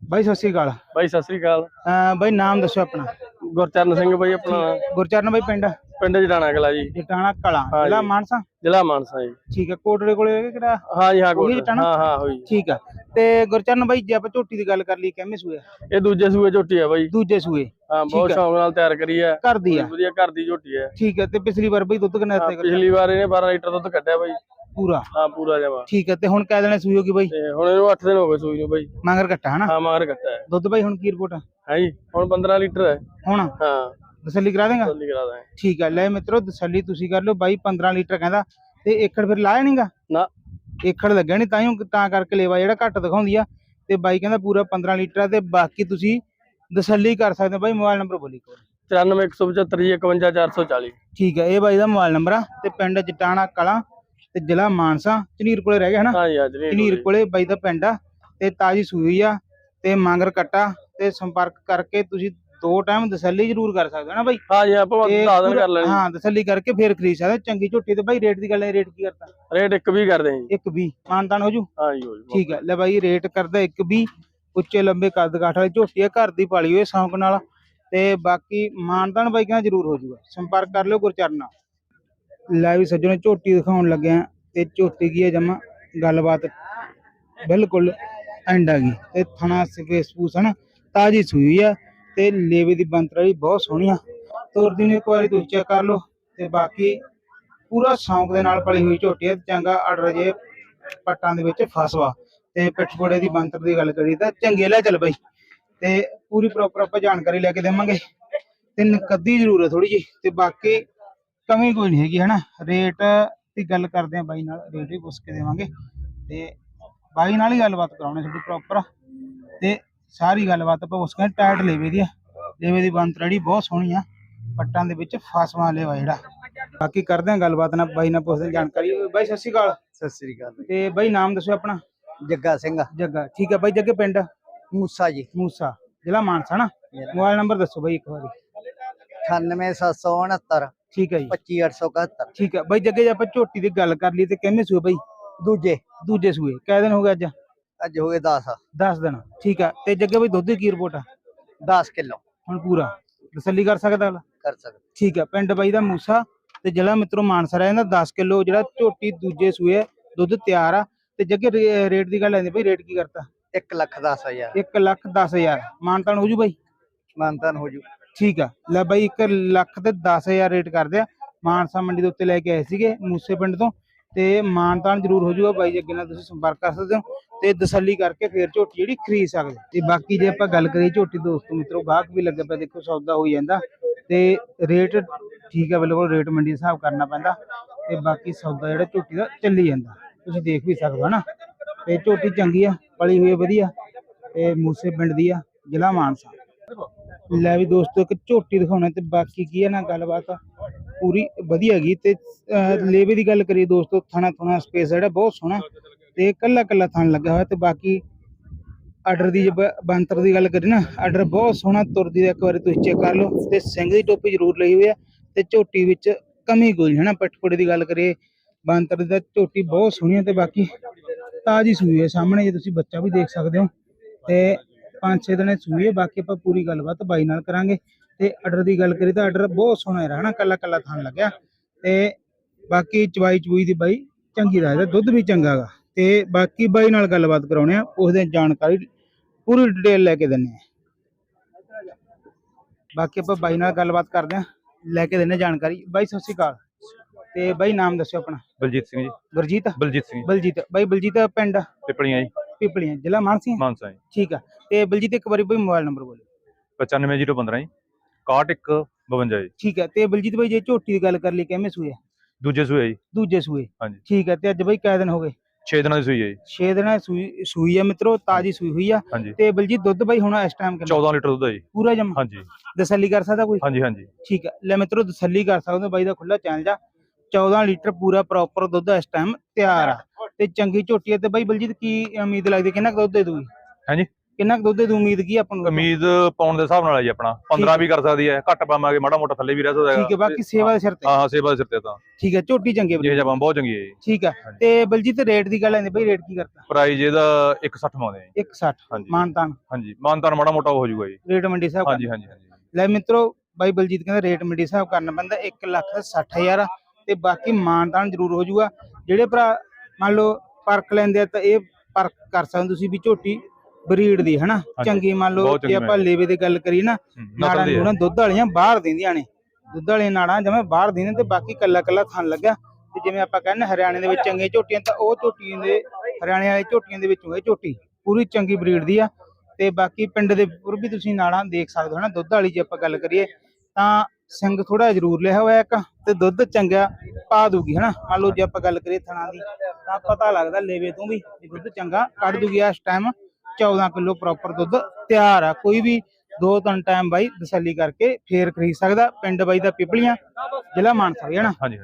ਬਾਈ ਸਤਿ ਸ੍ਰੀ ਅਕਾਲ। ਬਾਈ ਸਤਿ ਸ੍ਰੀ ਅਕਾਲ। ਅਹ ਬਾਈ ਨਾਮ ਦੱਸੋ ਆਪਣਾ। ਗੁਰਚਰਨ ਸਿੰਘ ਬਾਈ ਆਪਣਾ ਗੁਰਚਰਨ ਬਾਈ ਪਿੰਡ? ਪਿੰਡ ਜਡਾਣਾ ਕਲਾ ਜੀ। ਜਟਾਣਾ ਕਲਾ ਹਾਂ ਜ਼ਿਲ੍ਹਾ ਜੀ। ਮਾਨਸਾ? ਜ਼ਿਲ੍ਹਾ ਮਾਨਸਾ ਜੀ। ਠੀਕ ਹੈ ਕੋਟੜੇ ਕੋਲੇ ਹੈਗਾ ਕਿਹੜਾ? ਹਾਂ ਜੀ ਹਾਂ ਉਹੀ ਜਟਾਣਾ? ਹਾਂ ਹਾਂ ਹੋਈ ਠੀਕ ਆ। ਤੇ ਗੁਰਚਰਨ ਬਾਈ ਜੇ ਆਪਾਂ ਝੋਟੀ ਦੀ ਗੱਲ ਕਰ ਲਈ ਕਿਵੇਂ ਸੂਏ? ਇਹ ਦੂਜੇ ਸੂਏ ਝੋਟੀ ਆ ਬਾਈ। ਦੂਜੇ ਸੂਏ। ਹਾਂ ਬਹੁਤ ਠੀਕ ਆ। ਸ਼ੌਂਕ ਨਾਲ ਤਿਆਰ ਕਰੀ ਆ। ਘਰ ਦੀ ਆ। ਵਧੀਆ ਘਰ ਦੀ ਝੋਟੀ ਆ। ਠੀਕ ਹੈ ਤੇ ਪਿਛਲੀ ਵਾਰ ਬਈ ਦੁੱਧ ਕਿੰਨਾ ਹਾਂ, ਦਿੱਤੇ? ਪਿਛਲੀ ਵਾਰ ਇਹਨੇ 12 ਲੀਟਰ ਦੁੱਧ ਕੱਢਿਆ ਬਾਈ। ਪੂਰਾ? ਹਾਂ ਪੂਰਾ ਜਮਾ। ਠੀਕ ਹੈ ਤੇ ਹੁਣ ਕਹਿ ਦੇਣੇ ਸੂਈ ਹੋਗੀ ਬਾਈ? ਤੇ ਹੁਣ ਇਹਨੂੰ 8 ਦਿਨ ਹੋ ਗਏ ਸੂਈ ਨੂੰ ਬਾਈ। ਮਗਰ ਘੱਟਾ ਹਨਾ? ਹਾਂ ਮਾਰ ਕੱਟਾ ਹੈ। ਦੁੱਧ ਬਾਈ ਹੁਣ ਕੀ ਰਿਪੋਰਟ ਹੈ ਜੀ ਹੁਣ 15 ਲੀਟਰ ਹੈ। ਹੁਣ? ਹਾਂ। ਤਸੱਲੀ ਕਰਾ ਦੇਗਾ? ਜਲਦੀ ਕਰਾ ਦਾਂ ਠੀਕ ਹੈ ਲੈ ਮਿੱਤਰੋ ਤਸੱਲੀ ਤੁਸੀਂ ਕਰ ਲਓ ਬਾਈ 15 ਲੀਟਰ ਕਹਿੰਦਾ ਤੇ ਏਕੜ ਫਿਰ ਲਾਇਆ ਨਹੀਂਗਾ ਨਾ। ਏਕੜ ਲੱਗਿਆ ਨਹੀਂ ਤਾਂ ਹੀ ਤਾਂ ਕਰਕੇ ਲੇਵਾ ਜਿਹੜਾ ਘੱਟ ਦਿਖਾਉਂਦੀ ਆ। ਤੇ ਬਾਈ ਕਹਿੰਦਾ ਪੂਰਾ 15 ਲੀਟਰ ਤੇ ਬਾਕੀ ਤੁਸੀਂ ਤਸੱਲੀ ਕਰ ਸਕਦੇ ਹੋ ਬਾਈ ਮੋਬਾਈਲ ਨੰਬਰ ਬੋਲੀ ਕੋਲ 94175 ਜੀ 51440 ਠੀਕ ਹੈ ਇਹ ਬਾਈ ਦਾ ਮੋਬਾਈਲ ਨੰਬਰ ਆ ਤੇ ਪਿੰਡ ਜਟਾਣਾ ਕਲਾਂ ਤੇ ਜ਼ਿਲ੍ਹਾ ਮਾਨਸਾ ਝਨੀਰ ਕੋਲੇ ਰਹਿ ਗਿਆ ਹਨਾ? ਹਾਂ ਜੀ ਅੱਜ ਝਨੀਰ ਕੋਲੇ। ਬਾਈ ਦਾ ਪਿੰਡ ਆ ਤੇ ਤਾਜੀ ਸੂਈ ਆ ਤੇ ਮਾਂਗਰ ਕੱਟਾ ਤੇ ਸੰਪਰਕ ਕਰਕੇ ਤੁਸੀਂ ਦੋ ਟਾਈਮ ਤਸੱਲੀ ਜ਼ਰੂਰ ਕਰ ਸਕਦੇ ਹੋ ਨਾ ਬਾਈ? ਹਾਂ ਜੀ ਆਪਾਂ ਤੇ 10 ਦਿਨ ਕਰ ਲੈਣੀ ਹਾਂ ਤਸੱਲੀ ਕਰਕੇ ਫੇਰ ਖਰੀਦ ਸਕਦੇ ਹੋ। ਚੰਗੀ ਝੋਟੀ ਤੇ ਬਾਈ ਰੇਟ ਦੀ ਗੱਲ ਹੈ ਰੇਟ ਕੀ ਕਰਤਾ? ਰੇਟ ਇੱਕ ਵੀ ਕਰਦੇ ਹਾਂ ਜੀ। ਇੱਕ ਵੀ ਮਾਨਤਾਨ ਹੋ ਜੂ? ਹਾਂ ਜੀ ਹੋ ਜੀ ਠੀਕ ਹੈ ਲੈ ਬਾਈ ਰੇਟ ਕਰਦਾ ਇੱਕ ਵੀ ਉੱਚੇ ਲੰਬੇ ਕੱਦ ਕਾਠ ਵਾਲੀ ਝੋਟੀ ਆ ਘਰ ਦੀ ਪਾਲੀ ਹੋਏ ਸ਼ੌਂਕ ਨਾਲ। ਤੇ ਬਾਕੀ ਮਾਨਤਾਨ ਬਾਈ ਕਹਿੰਦਾ ਜ਼ਰੂਰ ਹੋ ਜੂਗਾ। ਸੰਪਰਕ ਕਰ ਲਿਓ ਗੁਰਚਰਨ ਨਾਲ। ਲੈ ਵੀ ਸੱਜਣੋ, ਝੋਟੀ ਦਿਖਾਉਣ ਲੱਗਿਆ ਤੇ ਝੋਟੀ ਕੀ ਹੈ ਜਮਾ? ਗੱਲਬਾਤ ਬਿਲਕੁਲ ਐਂਡ ਆ ਗਈ। ਤੇ ਥਣਾ ਸਪੇਸ ਪੂਸ ਹਨ, ਤਾਜੀ ਸੂਈ ਆ ਤੇ ਲੇਵੇ ਦੀ ਬੰਤਰਾ ਵੀ ਬਹੁਤ ਸੋਹਣੀ ਆ। ਤੁਰਦੀ ਨੂੰ ਇੱਕ ਵਾਰੀ ਤੁਸੀਂ ਚੈੱਕ ਕਰ ਲਓ ਤੇ ਬਾਕੀ ਪੂਰਾ ਸ਼ੌਂਕ ਦੇ ਨਾਲ ਪਲੀ ਹੋਈ ਝੋਟੀ ਹੈ ਚੰਗਾ ਆਰਡਰ ਜੇ ਪੱਟਾਂ ਦੇ ਵਿੱਚ ਫਸਵਾ ਤੇ ਪਿੱਠਪੋੜੇ ਦੀ ਬੰਤਰ ਦੀ ਗੱਲ ਕਰੀ ਤਾਂ ਚੰਗੇ ਲੈ ਚੱਲ ਬਈ। ਤੇ ਪੂਰੀ ਪ੍ਰੋਪਰ ਆਪਾਂ ਜਾਣਕਾਰੀ ਲੈ ਕੇ ਦੇਵਾਂਗੇ। ਤੇ ਨਕਦੀ ਜ਼ਰੂਰ ਹੈ ਥੋੜੀ ਜੀ ਤੇ ਬਾਕੀ ਕਮੀ ਕੋਈ ਨਹੀਂ ਹੈਗੀ ਹਨਾ? ਰੇਟ ਦੀ ਗੱਲ ਕਰਦੇ ਆ ਬਾਈ ਨਾਲ ਰੇਟ ਵੀ ਪੁੱਛ ਕੇ ਦੇਵਾਂਗੇ। ਤੇ ਬਾਈ ਨਾਲ ਹੀ ਗੱਲਬਾਤ ਕਰਾਉਣੀ ਤੁਹਾਡੀ ਪ੍ਰੋਪਰ ਤੇ ਸਾਰੀ ਗੱਲਬਾਤ ਆਪਾਂ ਉਸ ਕਹਿੰਦੇ ਟਾਇਟ ਲੇਵੇ ਦੀ ਆ। ਲੇਵੇ ਦੀ ਬੰਤਰ ਜਿਹੜੀ ਬਹੁਤ ਸੋਹਣੀ ਆ ਪੱਟਾਂ ਦੇ ਵਿੱਚ ਫਸਵਾ ਲੇਵਾ ਜਿਹੜਾ। ਬਾਕੀ ਕਰਦੇ ਆ ਗੱਲਬਾਤ ਨਾਲ ਬਾਈ ਨਾਲ ਪੁੱਛਦੇ ਜਾਣਕਾਰੀ। ਬਾਈ ਸਤਿ ਸ਼੍ਰੀ ਅਕਾਲ। ਸਤਿ ਸ੍ਰੀ ਅਕਾਲ ਤੇ ਬਾਈ ਨਾਮ ਦੱਸੋ ਆਪਣਾ? ਜੱਗਾ ਸਿੰਘ। ਜੱਗਾ ਠੀਕ ਹੈ ਬਾਈ ਜੱਗੇ ਪਿੰਡ? ਮੂਸਾ ਜੀ। ਮੂਸਾ ਜ਼ਿਲ੍ਹਾ ਮਾਨਸਾ ਨਾ? ਮੋਬਾਈਲ ਨੰਬਰ ਦੱਸੋ ਬਾਈ ਇੱਕ ਵਾਰੀ। 98769 ਠੀਕ ਹੈ ਜੀ। 25871 ਠੀਕ ਹੈ। ਬਾਈ ਜੱਗੇ ਜੇ ਆਪਾਂ ਝੋਟੀ ਦੀ ਗੱਲ ਕਰ ਲਈ ਤੇ ਕਿੰਨੇ ਸੂਏ ਬਾਈ? ਦੂਜੇ। ਦੂਜੇ ਸੂਏ। ਕਿਹ ਦਿਨ ਹੋ ਗਏ ਅੱਜ? ਅੱਜ ਹੋ ਗਏ 10 10 ਦਿਨ। ਠੀਕ ਆ ਤੇ ਜੱਗੇ ਬਾਈ ਦੁੱਧ ਦੀ ਕੀ ਰਿਪੋਰਟ ਆ? 10 ਕਿਲੋ। ਹੁਣ ਪੂਰਾ। ਤਸੱਲੀ ਕਰ ਸਕਦਾ ਅਗਲਾ? ਕਰ ਸਕਦੇ। ਠੀਕ ਆ ਪਿੰਡ ਬਾਈ ਦਾ ਮੂਸਾ ਤੇ ਜ਼ਿਲ੍ਹਾ ਮਿੱਤਰੋ ਮਾਨਸਾ ਰਹਿੰਦਾ 10 ਕਿਲੋ ਜਿਹੜਾ ਝੋਟੀ ਦੂਜੇ ਸੂਏ ਆ, ਦੁੱਧ ਤਿਆਰ ਆ। ਤੇ ਜੱਗੇ ਰੇਟ ਦੀ ਗੱਲ ਆਂਦੀ ਬਾਈ। ਰੇਟ ਕੀ ਕਰਤਾ? 1 ਲੱਖ 10 ਹਜ਼ਾਰ। 1 ਲੱਖ 10 ਹਜ਼ਾਰ। ਮਾਨਤਾਨ ਹੋ ਜੂ ਬਾਈ? ਮਾਨਤਾਨ ਹੋ ਜੂ। ਠੀਕ ਆ। ਲੈ ਬਾਈ 1 ਲੱਖ ਤੇ 10000 ਰੇਟ ਕਰਦੇ ਆ। ਮਾਨਸਾ ਮੰਡੀ ਦੇ ਉੱਤੇ ਲੈ ਕੇ ਆਏ ਸੀਗੇ ਮੂਸੇ ਪਿੰਡ ਤੋਂ। ਤੇ ਮਾਨਤਾਨ ਜ਼ਰੂਰ ਹੋ ਜਾਊਗਾ ਬਾਈ ਅੱਗੇ ਨਾਲ ਤੁਸੀਂ ਸੰਪਰਕ ਕਰ ਸਕਦੇ ਹੋ। ਤੇ ਤਸੱਲੀ ਕਰਕੇ ਫੇਰ ਝੋਟੀ ਜਿਹੜੀ ਖਰੀਦ ਸਕਦੇ ਹੋ। ਤੇ ਬਾਕੀ ਜੇ ਆਪਾਂ ਗੱਲ ਕਰੀਏ ਝੋਟੀ ਦੋਸਤੋ ਮਿੱਤਰੋ, ਗਾਹਕ ਵੀ ਲੱਗੇ ਪਿਆ ਦੇਖੋ ਸੌਦਾ ਹੋਈ ਜਾਂਦਾ। ਤੇ ਰੇਟ ਠੀਕ ਆ, ਬਿਲਕੁਲ ਰੇਟ ਮੰਡੀ ਦੇ ਹਿਸਾਬ ਕਰਨਾ ਪੈਂਦਾ। ਤੇ ਬਾਕੀ ਸੌਦਾ ਜਿਹੜਾ ਝੋਟੀ ਦਾ ਚੱਲੀ ਜਾਂਦਾ। ਤੁਸੀਂ ਦੇਖ ਵੀ ਸਕਦੇ ਹੋ ਨਾ ਤੇ ਝੋਟੀ ਚੰਗੀ ਆ, ਪਲੀ ਹੋਈ ਆ, ਵਧੀਆ। ਤੇ ਮੂਸੇ ਪਿੰਡ ਦੀ ਆ, ਜ਼ਿਲ੍ਹਾ ਮਾਨਸਾ। ਲੈ ਵੀ ਦੋਸਤੋ, ਇੱਕ ਝੋਟੀ ਦਿਖਾਉਣਾ ਤੇ ਬਾਕੀ ਕੀ ਹੈ ਨਾ ਗੱਲਬਾਤ ਪੂਰੀ ਵਧੀਆ ਗਈ ਤੇ ਲੇਵੇ ਦੀ ਗੱਲ ਕਰੀਏ ਦੋਸਤੋ, ਥਾਣਾ ਥਣਾ ਸਪੇਸ ਜਿਹੜਾ, ਬਹੁਤ ਸੋਹਣਾ। ਤੇ ਕੱਲਾ ਕੱਲਾ ਥਾਣ ਲੱਗਾ ਹੋਇਆ ਤੇ ਬਾਕੀ ਆਰਡਰ ਦੀ ਬੰਤਰ ਦੀ ਗੱਲ ਕਰੀ ਨਾ ਆਰਡਰ ਬਹੁਤ ਸੋਹਣਾ ਤੁਰਦੀ ਦਾ ਇੱਕ ਵਾਰੀ ਤੁਸੀਂ ਚੈੱਕ ਕਰ ਲਓ। ਤੇ ਸਿੰਘ ਦੀ ਟੋਪੀ ਜ਼ਰੂਰ ਲਈ ਹੋਈ ਹੈ ਤੇ ਝੋਟੀ ਵਿੱਚ ਕਮੀ ਕੋਈ ਨਹੀਂ ਹੈ ਨਾ ਪਟਪੜੇ ਦੀ ਗੱਲ ਕਰੀਏ ਬੰਤਰ ਦੀ ਤਾਂ ਝੋਟੀ ਬਹੁਤ ਸੋਹਣੀ ਹੈ ਤੇ ਬਾਕੀ ਤਾਜੀ ਸੂਈ ਹੈ ਸਾਹਮਣੇ, ਜੇ ਤੁਸੀਂ ਬੱਚਾ ਵੀ ਦੇਖ ਸਕਦੇ ਹੋ। ਤੇ ਪੰਜ ਛੇ ਦਿਨੇ ਹੈ ਬਾਕੀ ਆਪਾਂ ਪੂਰੀ ਗੱਲਬਾਤ ਬਾਈ ਨਾਲ ਕਰਾਂਗੇ। ਤੇ ਆਰਡਰ ਦੀ ਗੱਲ ਕਰੀ ਤਾਂ ਆਰਡਰ ਬਹੁਤ ਸੋਹਣਾ ਹੈ ਹਨਾ? ਕੱਲਾ ਕੱਲਾ ਥਣ ਲੱਗਿਆ। ਤੇ ਬਾਕੀ ਚਵਾਈ ਚਵੂਈ ਦੀ ਬਾਈ ਚੰਗੀ ਦਾ ਇਹਦਾ ਦੁੱਧ ਵੀ ਚੰਗਾ ਗਾ। ਤੇ ਬਾਕੀ ਬਾਈ ਨਾਲ ਗੱਲਬਾਤ ਕਰਾਉਣੇ ਆ ਉਸਦੇ ਜਾਣਕਾਰੀ ਪੂਰੀ ਡਿਟੇਲ ਲੈ ਕੇ ਦਿੰਨੇ ਆ। ਬਾਕੀ ਆਪਾਂ ਬਾਈ ਨਾਲ ਗੱਲਬਾਤ ਕਰਦੇ ਆ ਲੈ ਕੇ ਦਿੰਨੇ ਜਾਣਕਾਰੀ। ਬਾਈ ਸਤਿ ਸ਼੍ਰੀ ਅਕਾਲ। ਤੇ ਬਾਈ ਨਾਮ ਦੱਸਿਓ ਆਪਣਾ। ਬਲਜੀਤ ਸਿੰਘ ਜੀ। ਗੁਰਜੀਤ? ਬਲਜੀਤ ਸਿੰਘ ਬਲਜੀਤ। ਬਾਈ ਬਲਜੀਤ ਪਿੰਡ? ਪਿਪਲੀਆਂ ਜੀ। ਪਿਪਲੀਆਂ ਜ਼ਿਲ੍ਹਾ ਮਾਨਸੀ ਮਾਨਸਾ ਜੀ। ਠੀਕ ਆ। ਤੇ ਬਲਜੀਤ ਇੱਕ ਵਾਰੀ ਬਾਈ ਮੋਬਾਈਲ ਨੰਬਰ ਬੋਲਿਓ 95015 ਜੀ। 6152 ਜੀ। ਠੀਕ ਹੈ ਤੇ ਬਲਜੀਤ ਬਾਈ ਜੇ ਝੋਟੀ ਦੀ ਗੱਲ ਕਰ ਲਈ ਕਿਵੇਂ ਸੂਏ ਦੂਜੇ ਸੂਏ ਜੀ। ਦੂਜੇ ਸੂਏ। ਹਾਂਜੀ। ਠੀਕ ਹੈ ਤੇ ਅੱਜ ਬਾਈ ਕਿੰਨੇ ਦਿਨ ਹੋ ਗਏ? 6 ਦਿਨਾਂ ਦੀ ਸੂਈ ਹੈ ਜੀ। 6 ਦਿਨਾਂ ਦੀ ਸੂਈ ਸੂਈ ਆ ਮਿੱਤਰੋ ਤਾਜੀ ਸੂਈ ਹੋਈ ਆ। ਹਾਂਜੀ। ਤੇ ਬਲਜੀਤ ਦੁੱਧ ਬਾਈ ਹੁਣ ਇਸ ਟਾਈਮ ਕਿੰਨਾ? 14 ਲੀਟਰ ਦੁੱਧ ਹੈ ਜੀ। ਪੂਰਾ ਜਮ? ਹਾਂਜੀ। ਤਸੱਲੀ ਕਰ ਸਕਦਾ ਕੋਈ? ਹਾਂਜੀ ਹਾਂਜੀ। ਠੀਕ ਹੈ ਲੈ ਮਿੱਤਰੋ ਤਸੱਲੀ ਕਰ ਸਕਦੇ। ਬਾਈ ਦਾ ਖੁੱਲਾ ਚੈਨਲ ਆ 14 ਲੀਟਰ ਪੂਰਾ ਪ੍ਰੋਪਰ ਦੁੱਧ ਇਸ ਟਾਈਮ ਤਿਆਰ ਆ। ਤੇ ਚੰਗੀ ਝੋਟੀ ਆ ਤੇ ਬਾਈ ਬਲਜੀਤ ਕੀ ਉਮੀਦ ਲੱਗਦੀ? ਕਿੰਨਾ ਕੁ ਦੁੱਧ ਦੇ ਦੂਗੀ? ਹਾਂਜੀ। ਕਿੰਨਾ ਕੁ ਦੁੱਧ ਦੇ ਦੂ ਉਮੀਦ ਕੀ ਆ ਆਪਾਂ ਨੂੰ? ਉਮੀਦ ਪਾਉਣ ਦੇ ਹਿਸਾਬ ਨਾਲ ਹੈ ਜੀ ਆਪਣਾ। 15 ਵੀ ਕਰ ਸਕਦੀ ਹੈ। ਘੱਟ ਪਾਵਾਂਗੇ ਮਾੜਾ ਮੋਟਾ ਥੱਲੇ ਵੀ ਰਹਿ ਸਕਦਾ ਠੀਕ ਹੈ ਬਾਕੀ ਸੇਵਾ ਦੇ ਸਿਰ ਤੇ। ਹਾਂ ਹਾਂ ਸੇਵਾ ਦੇ ਸਿਰ ਤੇ ਤਾਂ। ਠੀਕ ਹੈ ਝੋਟੀ ਚੰਗੀ ਆ ਜੇ ਬਹੁਤ ਚੰਗੀ ਹੈ ਠੀਕ ਹੈ। ਤੇ ਬਲਜੀਤ ਰੇਟ ਦੀ ਗੱਲ ਆਂਦੀ ਬਈ ਰੇਟ ਕੀ ਕਰਤਾ? ਪ੍ਰਾਈਜ਼ ਇਹਦਾ 160 ਮੰਗਦੇ ਆ ਜੀ। 160 ਹਾਂਜੀ। ਮਾਨਤਾਨ। ਹਾਂਜੀ ਮਾਨਤਾਨ ਮਾੜਾ ਮੋਟਾ ਹੋ ਜਾਊਗਾ ਜੀ। ਰੇਟ ਮੰਡੀ ਸਾਹਿਬ ਹਾਂਜੀ ਹਾਂਜੀ ਲੈ ਮਿੱਤਰੋ ਬਾਈ ਬਲਜੀਤ ਕਹਿੰਦਾ ਰੇਟ ਮੰਡੀ ਸਾਹਿਬ ਕਰਨਾ ਪੈਂਦਾ 1 ਲੱਖ ਤੇ 60 ਹਜ਼ਾਰ। ਤੇ ਬਾਕੀ ਮਾਨਤਾਨ ਜ਼ਰੂਰ ਹੋ ਜਾਊਗਾ। ਜਿਹੜੇ ਭਰਾ ਮੰਨ ਲਓ ਪਰਖ ਲੈਂਦੇ ਆ ਤਾਂ ਇਹ ਪਰਖ ਕਰ ਸਕਦੇ ਤੁਸੀਂ ਵੀ ਝੋਟੀ ਬਰੀਡ ਦੀ ਹਨਾ? ਚੰਗੀ ਮੰਨ ਲਓ ਜੇ ਆਪਾਂ ਲੇਵੇ ਦੀ ਗੱਲ ਕਰੀਏ ਨਾ ਨਾੜਾਂ ਨੂੜਾਂ ਦੁੱਧ ਵਾਲੀਆਂ ਬਾਹਰ ਦਿੰਦੀਆਂ ਨੇ। ਦੁੱਧ ਵਾਲੀਆਂ ਨਾੜਾਂ ਜਿਵੇਂ ਬਾਹਰ ਦਿੰਦੇ ਤੇ ਬਾਕੀ ਕੱਲਾ ਕੱਲਾ ਥਣ ਲੱਗਿਆ। ਤੇ ਜਿਵੇਂ ਆਪਾਂ ਕਹਿੰਦੇ ਹਰਿਆਣੇ ਦੇ ਵਿੱਚ ਚੰਗੀਆਂ ਝੋਟੀਆਂ ਤਾਂ ਉਹ ਝੋਟੀਆਂ ਦੇ ਹਰਿਆਣੇ ਵਾਲੀ ਝੋਟੀਆਂ ਦੇ ਵਿੱਚੋਂ ਇਹ ਝੋਟੀ ਪੂਰੀ ਚੰਗੀ ਬਰੀਡ ਦੀ ਆ। ਤੇ ਬਾਕੀ ਪਿੰਡ ਦੇ ਉੱਪਰ ਵੀ ਤੁਸੀਂ ਨਾੜਾਂ ਦੇਖ ਸਕਦੇ ਹੋ ਨਾ ਦੁੱਧ ਵਾਲੀ ਜੇ ਆਪਾਂ ਗੱਲ ਕਰੀਏ ਤਾਂ ਸਿੰਘ ਥੋੜਾ ਜ਼ਰੂਰ ਲਿਆ ਹੋਇਆ ਇੱਕ ਤੇ ਦੁੱਧ ਚੰਗਾ ਪਾ ਦੂਗੀ ਹਨਾ? ਮੰਨ ਲਓ ਜੇ ਆਪਾਂ ਗੱਲ ਕਰੀਏ ਥਣਾ ਦੀ ਤਾਂ ਪਤਾ ਲੱਗਦਾ ਲੇਵੇ ਤੋਂ ਵੀ ਦੁੱਧ ਚੰਗਾ ਕੱਢ ਦੂਗੀ ਇਸ ਟਾਈਮ 14 ਕਿਲੋ ਪ੍ਰੋਪਰ ਦੁੱਧ ਤਿਆਰ ਆ। ਕੋਈ ਵੀ ਦੋ ਤਿੰਨ ਟਾਈਮ ਬਾਈ ਤਸੱਲੀ ਕਰਕੇ ਫੇਰ ਖਰੀਦ ਸਕਦਾ। ਪਿੰਡ ਬਾਈ ਦਾ ਪਿਪਲੀਆਂ ਜ਼ਿਲ੍ਹਾ ਮਾਨਸਾ ਵੀ ਹਨਾ? ਹਾਂਜੀ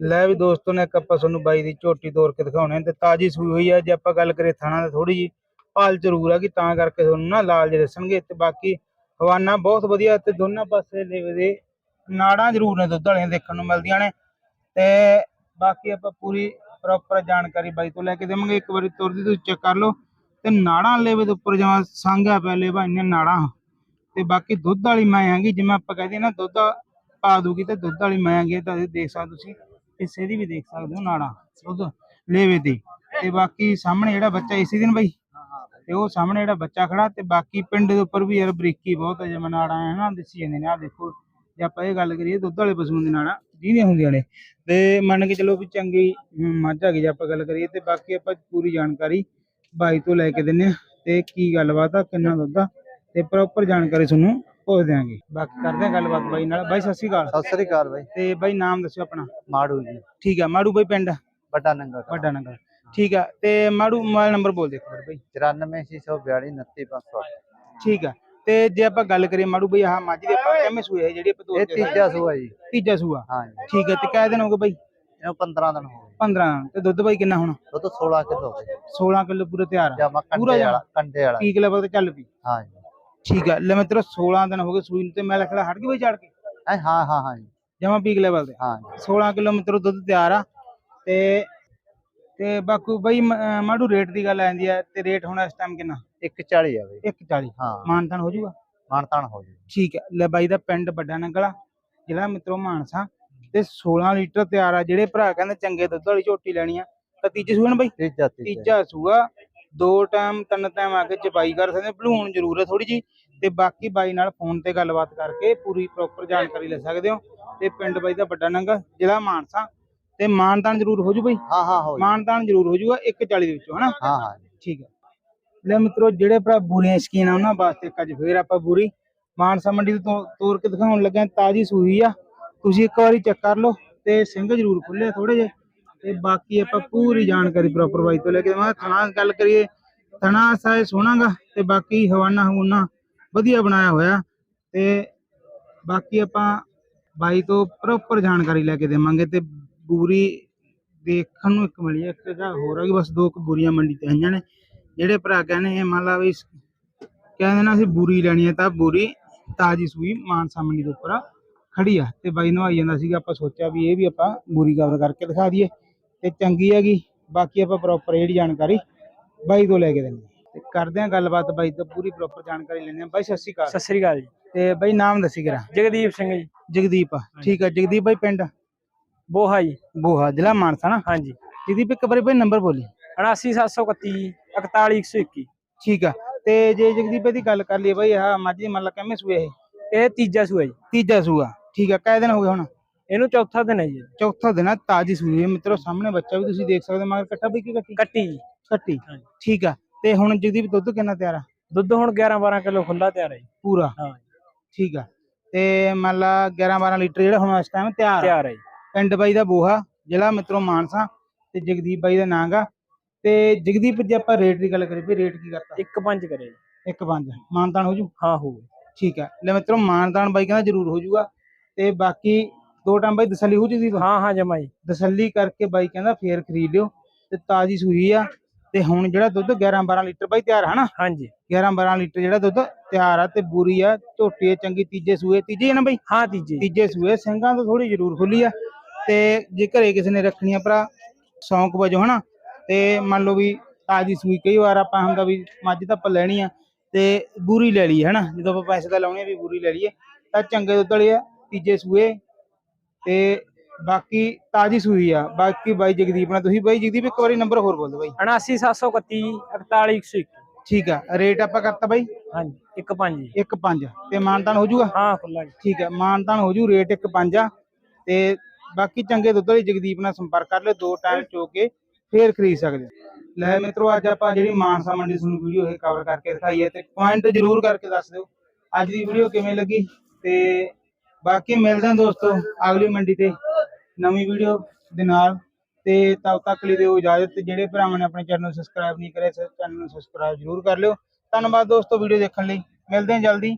ਲੈ ਵੀ ਦੋਸਤੋ ਨੇ ਇੱਕ ਆਪਾਂ ਤੁਹਾਨੂੰ ਬਾਈ ਦੀ ਝੋਟੀ ਤੋੜ ਕੇ ਦਿਖਾਉਣੇ ਤੇ ਤਾਜੀ ਸੂਈ ਹੋਈ ਆ। ਜੇ ਆਪਾਂ ਗੱਲ ਕਰੀਏ ਥਾਣਾ ਤੇ ਥੋੜੀ ਜੀ ਭਾਲ ਜ਼ਰੂਰ ਆ ਕਿ ਤਾਂ ਕਰਕੇ ਤੁਹਾਨੂੰ ਨਾ ਲਾਲ ਜਿਹੇ ਦੱਸਣਗੇ ਤੇ ਬਾਕੀ ਹਵਾਨਾ ਬਹੁਤ ਵਧੀਆ ਤੇ ਦੋਨਾਂ ਪਾਸੇ ਲੇਵੇ ਦੇ ਨਾੜਾਂ ਜ਼ਰੂਰ ਨੇ ਦੁੱਧ ਵਾਲੀਆਂ ਦੇਖਣ ਨੂੰ ਮਿਲਦੀਆਂ ਨੇ। ਤੇ ਬਾਕੀ ਆਪਾਂ ਪੂਰੀ ਪ੍ਰੋਪਰ ਜਾਣਕਾਰੀ ਬਾਈ ਤੋਂ ਲੈ ਕੇ ਦੇਵਾਂਗੇ। ਇੱਕ ਵਾਰੀ ਤੁਰਦੀ ਤੁਸੀਂ ਚੈੱਕ ਕਰ ਲਓ। ਤੇ ਨਾੜਾਂ ਲੇਵੇ ਦੇ ਉੱਪਰ ਜਿਵੇਂ ਸੰਘਿਆ ਪਿਆ ਲੇਵਾ ਇੰਨੇ ਨਾੜਾਂ। ਤੇ ਬਾਕੀ ਦੁੱਧ ਵਾਲੀ ਮੈਂ ਹੈਗੀ ਜਿਵੇਂ ਆਪਾਂ ਕਹਦੇ ਨਾ, ਦੁੱਧ ਪਾ ਦੂਗੀ ਤੇ ਦੁੱਧ ਵਾਲੀ ਮੈਂ ਆਂਗੀ ਤਾਂ ਦੇਖ ਸਕਦੇ ਤੁਸੀਂ। ਹਿੱਸੇ ਦੀ ਵੀ ਦੇਖ ਸਕਦੇ ਹੋ ਨਾੜਾਂ, ਦੁੱਧ ਲੇਵੇ ਦੀ ਤੇ ਬਾਕੀ ਸਾਹਮਣੇ ਜਿਹੜਾ ਬੱਚਾ ਇਸੇ ਦਿਨ ਬਾਈ ਤੇ ਉਹ ਸਾਹਮਣੇ ਜਿਹੜਾ ਬੱਚਾ ਖੜਾ ਤੇ ਬਾਕੀ ਪਿੰਡ ਦੇ ਉੱਪਰ ਵੀ ਯਾਰ ਬਰੀਕੀ ਬਹੁਤ ਹੈ ਜਿਵੇਂ ਨਾੜਾਂ ਹੈ ਨਾ ਦੱਸੀ ਜਾਂਦੇ ਨੇ ਆ ਦੇਖੋ ਜੇ ਆਪਾਂ ਇਹ ਗੱਲ ਕਰੀਏ ਦੁੱਧ ਵਾਲੇ ਪਸ਼ੂਆਂ ਦੀ ਨਾੜਾਂ ਜਿਹਦੀਆਂ ਹੁੰਦੀਆਂ ਨੇ ਤੇ ਮੰਨ ਕੇ ਚਲੋ ਵੀ ਚੰਗੀ ਮੱਝ ਹੈਗੀ ਜੇ ਆਪਾਂ ਗੱਲ ਕਰੀਏ ਤੇ ਬਾਕੀ ਆਪਾਂ ਪੂਰੀ ਜਾਣਕਾਰੀ ਬਾਈ ਤੋਂ ਲੈ ਕੇ ਦਿੰਨੇ ਆ ਤੇ ਕੀ ਗੱਲਬਾਤ ਆ ਕਿੰਨਾ ਦੁੱਧ ਆ ਤੇ ਪ੍ਰੋਪਰ ਜਾਣਕਾਰੀ ਤੁਹਾਨੂੰ ਪੁੱਛ ਦਿਆਂਗੇ। ਬਾਕੀ ਕਰਦੇ ਆ ਗੱਲਬਾਤ ਬਾਈ ਨਾਲ। ਬਾਈ ਸਤਿ ਸ਼੍ਰੀ ਅਕਾਲ। ਸਤਿ ਸ੍ਰੀ ਅਕਾਲ ਬਾਈ। ਤੇ ਬਾਈ ਨਾਮ ਦੱਸਿਓ ਆਪਣਾ। ਮਾੜੂ ਜੀ। ਠੀਕ ਆ ਮਾੜੂ ਬਾਈ ਪਿੰਡ? ਵੱਡਾ ਨੰਗਾ ਵੱਡਾ ਨਗਰ ਠੀਕ ਆ ਤੇ ਮਾੜੂ ਮੋਬਾਈਲ ਨੰਬਰ ਬੋਲ ਦੇ ਇੱਕ ਵਾਰ ਬਾਈ। 94642 29508 ਠੀਕ ਆ ਤੇ ਜੇ ਆਪਾਂ ਗੱਲ ਕਰੀਏ ਮਾੜੂ ਬਈ ਆਹ ਮੱਝ ਦੇ ਆਪਾਂ ਕਿਵੇਂ ਸੂਏ ਜਿਹੜੀ ਆਪਾਂ ਤੋਰ ਇਹ ਤੀਜਾ ਸੂਆ ਜੀ। ਤੀਜਾ ਸੂਆ। ਹਾਂ ਜੀ ਠੀਕ ਆ ਤੇ ਕਿਹ ਦਿਨ ਹੋ ਗਏ ਬਾਈ? ਇਹਨੂੰ 15 ਦਿਨ ਹੋ ਗਏ। 15 ਤੇ ਦੁੱਧ ਬਾਈ ਕਿੰਨਾ ਹੁਣ? ਉਹ ਤਾਂ 16 ਕਿਲੋ ਹੋ ਗਏ 16 ਕਿਲੋ ਪੂਰਾ ਤਿਆਰ ਆ। ਪੂਰਾ? ਵਾਲਾ ਕੰਡੇ ਵਾਲਾ। ਪੀਕ ਲੈਵਲ ਤੇ ਚੱਲ ਪਈ? ਹਾਂ ਜੀ ਠੀਕ ਆ ਲੈ ਮਿੱਤਰੋ 16 ਦਿਨ ਹੋ ਗਏ ਸੂਈ ਨੂੰ ਤੇ ਮੈਂ ਲਖੜਾ ਹਟ ਗਈ ਬਈ ਚੜ ਕੇ? ਹੈਂ, ਹਾਂ ਹਾਂ ਜੀ ਜਮਾ ਪੀਕ ਲੈਵਲ ਤੇ। ਹਾਂ ਜੀ 16 ਕਿਲੋ ਮਿੱਤਰੋ ਦੁੱਧ ਤਿਆਰ ਆ। ਤੇ ਤੇ ਬਾਕੀ ਬਈ ਮ- ਮਾੜੂ ਰੇਟ ਦੀ ਗੱਲ ਆਂਦੀ ਆ ਤੇ ਰੇਟ ਹੁਣ ਇਸ ਟਾਈਮ ਕਿੰਨਾ? 140 ਆ ਬਈ। 140 ਹਾਂ। ਮਾਨਤਾਨ ਹੋ ਜਾਊਗਾ ਮਾਨਤਾਨ ਹੋ ਜੀ ਠੀਕ ਹੈ ਲੈ ਬਾਈ ਦਾ ਪਿੰਡ ਵੱਡਾ ਨੰਗਲਾ ਜ਼ਿਲ੍ਹਾ ਮਿੱਤਰੋ ਮਾਨਸਾ ਤੇ 16 ਲੀਟਰ ਤਿਆਰ ਆ। ਜਿਹੜੇ ਭਰਾ ਕਹਿੰਦੇ ਚੰਗੇ ਦੁੱਧ ਵਾਲੀ ਝੋਟੀ ਲੈਣੀ ਆ ਤਾਂ ਤੀਜੇ ਨਾ ਬਾਈ? ਤੀਜਾ ਤੀਜਾ। ਤੀਜਾ ਸੂਆ। ਦੋ ਟਾਈਮ ਤਿੰਨ ਟਾਈਮ ਆ ਕੇ ਚਪਾਈ ਕਰ ਸਕਦੇ ਭਲੂਣ ਜ਼ਰੂਰ ਹੈ ਥੋੜੀ ਜੀ ਤੇ ਬਾਕੀ ਬਾਈ ਨਾਲ ਫੋਨ ਤੇ ਗੱਲਬਾਤ ਕਰਕੇ ਪੂਰੀ ਪ੍ਰੋਪਰ ਜਾਣਕਾਰੀ ਲੈ ਸਕਦੇ ਹੋ। ਤੇ ਪਿੰਡ ਬਾਈ ਦਾ ਵੱਡਾ ਨੰਗਾ ਜ਼ਿਲ੍ਹਾ ਮਾਨਸਾ। ਤੇ ਮਾਨਤਾਨ ਜ਼ਰੂਰ ਹੋ ਜੂ ਬਾਈ। ਹਾਂ ਹਾਂ ਹੋ ਜੀ। ਮਾਨਤਾਨ ਜ਼ਰੂਰ ਹੋ ਜੂਗਾ 140 ਦੇ ਵਿੱਚੋਂ ਹਨਾ? ਹਾਂ ਹਾਂ। ਜੀ ਠੀਕ ਹੈ। ਲੈ ਮਿੱਤਰੋ ਜਿਹੜੇ ਭਰਾ ਬੂਰੀਆਂ ਸ਼ਕੀਨ ਆ ਉਹਨਾਂ ਵਾਸਤੇ ਅੱਜ ਫੇਰ ਆਪਾਂ ਬੂਰੀ ਮਾਨਸਾ ਮੰਡੀ ਤੋਂ ਤੋੜ ਕੇ ਦਿਖਾਉਣ ਲੱਗੇ ਤਾਜੀ ਸੂਈ ਆ। ਤੁਸੀਂ ਇੱਕ ਵਾਰੀ ਚੈੱਕ ਕਰ ਲਓ ਤੇ ਸਿੰਘ ਜ਼ਰੂਰ ਖੁੱਲੇ ਥੋੜੇ ਜਿਹੇ। ਤੇ ਬਾਕੀ ਆਪਾਂ ਪੂਰੀ ਜਾਣਕਾਰੀ ਪ੍ਰੋਪਰ ਬਾਈ ਤੋਂ ਲੈ ਕੇ ਮੈਂ ਥਣਾ ਗੱਲ ਕਰੀਏ ਥਣਾ ਸਾਇ ਸੋਹਣਾਗਾ ਤੇ ਬਾਕੀ ਹਵਾਨਾ ਹਵਾਨਾ ਵਧੀਆ ਬਣਾਇਆ ਹੋਇਆ। ਤੇ ਬਾਕੀ ਆਪਾਂ ਬਾਈ ਤੋਂ ਪ੍ਰੋਪਰ ਜਾਣਕਾਰੀ ਲੈ ਕੇ ਦੇਵਾਂਗੇ ਤੇ ਬੂਰੀ ਦੇਖਣ ਨੂੰ ਇੱਕ ਮਿਲੀ ਹੈ, ਇੱਕ ਜਗ੍ਹਾ ਹੋਰ ਆ ਕਿ ਬਸ ਦੋ ਕੁ ਬੂਰੀਆਂ ਮੰਡੀ ਤੇ ਆਈਆਂ ਨੇ। ਜਿਹੜੇ ਭਰਾ ਕਹਿੰਦੇ ਇਹ ਮੰਨ ਲਾ ਵੀ ਸ- ਕਹਿੰਦੇ ਨਾ ਅਸੀਂ ਬੂਰੀ ਲੈਣੀ ਹੈ ਤਾਂ ਬੂਰੀ ਤਾਜੀ ਸੂਈ ਮਾਨਸਾ ਮੰਡੀ ਦੇ ਉੱਪਰ ਆ, ਖੜੀ ਆ। ਤੇ ਬਾਈ ਨਵਾਈ ਜਾਂਦਾ ਸੀਗਾ ਆਪਾਂ ਸੋਚਿਆ ਵੀ ਇਹ ਵੀ ਆਪਾਂ ਬੂਰੀ ਕਵਰ ਕਰਕੇ ਦਿਖਾ ਦਈਏ। ਤੇ ਚੰਗੀ ਹੈਗੀ ਬਾਕੀ ਆਪਾਂ ਪ੍ਰੋਪਰ ਜਿਹੜੀ ਜਾਣਕਾਰੀ ਬਾਈ ਤੋਂ ਲੈ ਕੇ ਦਿੰਦੇ ਹਾਂ। ਤੇ ਕਰਦੇ ਆ ਗੱਲਬਾਤ ਬਾਈ ਤੋਂ ਪੂਰੀ ਪ੍ਰੋਪਰ ਜਾਣਕਾਰੀ ਲੈਣੇ ਆ ਬਾਈ ਸਤਿ ਸ਼੍ਰੀ ਅਕਾਲ। ਸਤਿ ਸ੍ਰੀ ਅਕਾਲ ਜੀ। ਤੇ ਬਾਈ ਨਾਮ ਦੱਸੀ ਕਰਾ। ਜਗਦੀਪ ਸਿੰਘ ਜੀ। ਜਗਦੀਪ ਠੀਕ ਆ ਜਗਦੀਪ ਬਾਈ ਪਿੰਡ? ਬੋਹਾ ਜੀ। ਬੋਹਾ ਜ਼ਿਲ੍ਹਾ ਮਾਨਸਾ ਨਾ? ਹਾਂਜੀ। ਜਗਦੀਪ ਇੱਕ ਵਾਰੀ ਬਾਈ ਨੰਬਰ ਬੋਲੀ 79731 41121 ਠੀਕ ਆ। ਤੇ ਜੇ ਜਗਦੀਪ ਦੀ ਗੱਲ ਕਰ ਲਈਏ ਬਾਈ ਆਹ ਮੱਝ ਦੀ ਮੰਨ ਲਾ ਕਿੰਨੇ ਸੂਏ ਇਹ? ਇਹ ਤੀਜਾ ਸੂਆ ਜੀ। ਤੀਜਾ ਸੂਆ। ਠੀਕ ਆ ਕਾਹ ਦਿਨ ਹੋ ਗਏ ਹੁਣ? ਇਹਨੂੰ ਚੌਥਾ ਦਿਨ ਹੈ ਜੀ। ਚੌਥਾ ਦਿਨ ਆ ਤਾਜੀ ਸੂਈ ਹੈ। ਮਿੱਤਰੋ ਸਾਹਮਣੇ ਬੱਚਾ ਵੀ ਤੁਸੀਂ ਦੇਖ ਸਕਦੇ ਮਗਰ ਕੱਟਾ ਵੀ ਕੀ ਕੱਟੀ? ਕੱਟੀ ਜੀ। ਕੱਟੀ। ਠੀਕ ਆ। ਤੇ ਹੁਣ ਜਗਦੀਪ ਦੁੱਧ ਕਿੰਨਾ ਤਿਆਰ ਆ? ਦੁੱਧ ਹੁਣ 11 12 ਕਿਲੋ ਖੁੱਲਾ ਤਿਆਰ ਹੈ ਜੀ। ਪੂਰਾ? ਹਾਂ ਠੀਕ ਆ। ਤੇ ਮੰਨ ਲਾ 11 12 ਲੀਟਰ ਜਿਹੜਾ ਹੁਣ ਇਸ ਟਾਈਮ ਤਿਆਰ ਤਿਆਰ ਹੈ ਜੀ। ਪਿੰਡ ਬਾਈ ਦਾ ਬੋਹਾ ਜ਼ਿਲ੍ਹਾ ਮਿੱਤਰੋ ਮਾਨਸਾ ਤੇ ਜਗਦੀਪ ਬਾਈ ਦਾ ਨਾਂ ਗਾ ਤੇ ਜਗਦੀਪ ਜੇ ਆਪਾਂ ਰੇਟ ਦੀ ਗੱਲ ਕਰੀਏ ਵੀ ਰੇਟ ਕੀ ਕਰਤਾ? ਇੱਕ ਪੰਜ ਕਰੇ। ਇੱਕ ਪੰਜ। ਮਾਨਤਾਨ ਹੋ ਜੂ ਹਾਂ ਹੋ ਠੀਕ ਆ ਲੈ ਮਿੱਤਰੋ ਮਾਨਤਾਨ ਬਾਈ ਕਹਿੰਦਾ ਜ਼ਰੂਰ ਹੋ ਜੂਗਾ ਤੇ ਬਾਕੀ ਦੋ ਟਾਈਮ ਬਾਈ ਤਸੱਲੀ ਹੋ ਜੂਗੀ ਹਾਂ ਹਾਂ ਜਮਾ ਜੀ ਤਸੱਲੀ ਕਰਕੇ ਬਾਈ ਕਹਿੰਦਾ ਫੇਰ ਖਰੀਦ ਲਿਓ। ਤੇ ਤਾਜੀ ਸੂਈ ਆ। ਤੇ ਹੁਣ ਜਿਹੜਾ ਦੁੱਧ 11 12 ਲੀਟਰ ਬਾਈ ਤਿਆਰ ਹੈ ਨਾ ਹਾਂਜੀ। 11 12 ਲੀਟਰ ਜਿਹੜਾ ਦੁੱਧ ਤਿਆਰ ਆ ਤੇ ਬੂਰੀ ਆ ਝੋਟੀ ਚੰਗੀ ਤੀਜੇ ਸੂਏ। ਤੀਜੇ ਨਾ ਬਾਈ? ਹਾਂ ਤੀਜੇ। ਤੀਜੇ ਸੂਏ। ਸਿੰਘਾਂ ਤੋਂ ਥੋੜੀ ਜ਼ਰੂਰ ਖੁੱਲੀ ਆ। ਤੇ ਜੇ ਘਰੇ ਕਿਸੇ ਨੇ ਰੱਖਣੀ ਆ ਭਰਾ ਸ਼ੌਂਕ ਵਜੋਂ ਹਨਾ? ਤੇ ਮੰਨ ਲਓ ਵੀ ਤਾਜੀ ਸੂਈ ਕਈ ਵਾਰ ਆਪਾਂ ਹੁੰਦਾ ਵੀ ਮੱਝ ਤਾਂ ਆਪਾਂ ਲੈਣੀ ਆ ਤੇ ਬੂਰੀ ਲੈ ਲਈ ਹਨਾ? ਜਦੋਂ ਆਪਾਂ ਪੈਸੇ ਤਾਂ ਲਾਉਣੇ ਆ ਵੀ ਬੂਰੀ ਲੈ ਲਈਏ ਤਾਂ ਚੰਗੇ ਦੁੱਧ ਵਾਲੀ ਆ ਤੀਜੇ ਸੂਏ ਤੇ ਬਾਕੀ ਤਾਜੀ ਸੂਈ ਆ। ਬਾਕੀ ਬਾਈ ਜਗਦੀਪ ਨਾਲ ਤੁਸੀਂ ਬਾਈ ਜਗਦੀਪ ਇੱਕ ਵਾਰੀ ਨੰਬਰ ਹੋਰ ਬੋਲ ਦਿਓ ਬਾਈ। 79731 41121 ਠੀਕ ਆ ਰੇਟ ਆਪਾਂ ਕਰਤਾ ਬਾਈ? ਹਾਂਜੀ ਇੱਕ ਪੰਜ। ਜੀ ਇੱਕ ਪੰਜ। ਤੇ ਮਾਨਤਾਨ ਹੋ ਜਾਊਗਾ ਹਾਂ ਖੁੱਲਾ ਜੀ। ਠੀਕ ਹੈ ਮਾਨਤਾਨ ਹੋ ਜੂ ਰੇਟ ਇੱਕ ਪੰਜ ਆ। ਤੇ ਬਾਕੀ ਚੰਗੇ ਦੁੱਧ ਵਾਲੀ ਜਗਦੀਪ ਨਾਲ ਸੰਪਰਕ ਕਰ ਲਿਓ, ਦੋ ਟਾਈਮ ਚੋ ਕੇ ਫੇਰ ਖਰੀਦ ਸਕਦੇ ਲੈ ਮਿੱਤਰੋ, ਅੱਜ ਆਪਾਂ ਜਿਹੜੀ ਮਾਨਸਾ ਮੰਡੀ ਤੁਹਾਨੂੰ ਵੀਡੀਓ ਇਹ ਕਵਰ ਕਰਕੇ ਦਿਖਾਈ ਹੈ ਤੇ ਪੁਆਇੰਟ ਜ਼ਰੂਰ ਕਰਕੇ ਦੱਸ ਦਿਓ। ਅੱਜ ਦੀ ਵੀਡੀਓ ਕਿਵੇਂ ਲੱਗੀ ਤੇ ਬਾਕੀ ਮਿਲਦੇ ਹਾਂ ਦੋਸਤੋ ਅਗਲੀ ਮੰਡੀ ਤੇ ਨਵੀਂ ਵੀਡੀਓ ਦੇ ਨਾਲ। ਤੇ ਤਦ ਤੱਕ ਲਈ ਦਿਓ ਇਜਾਜ਼ਤ ਜਿਹੜੇ ਭਰਾਵਾਂ ਨੇ ਆਪਣੇ ਚੈਨਲ ਨੂੰ ਸਬਸਕ੍ਰਾਈਬ ਨਹੀਂ ਕਰਿਆ ਚੈਨਲ ਨੂੰ ਸਬਸਕ੍ਰਾਈਬ ਜ਼ਰੂਰ ਕਰ ਲਿਓ। ਧੰਨਵਾਦ ਦੋਸਤੋ ਵੀਡੀਓ ਦੇਖਣ ਲਈ। ਮਿਲਦੇ ਹਾਂ ਜਲਦੀ।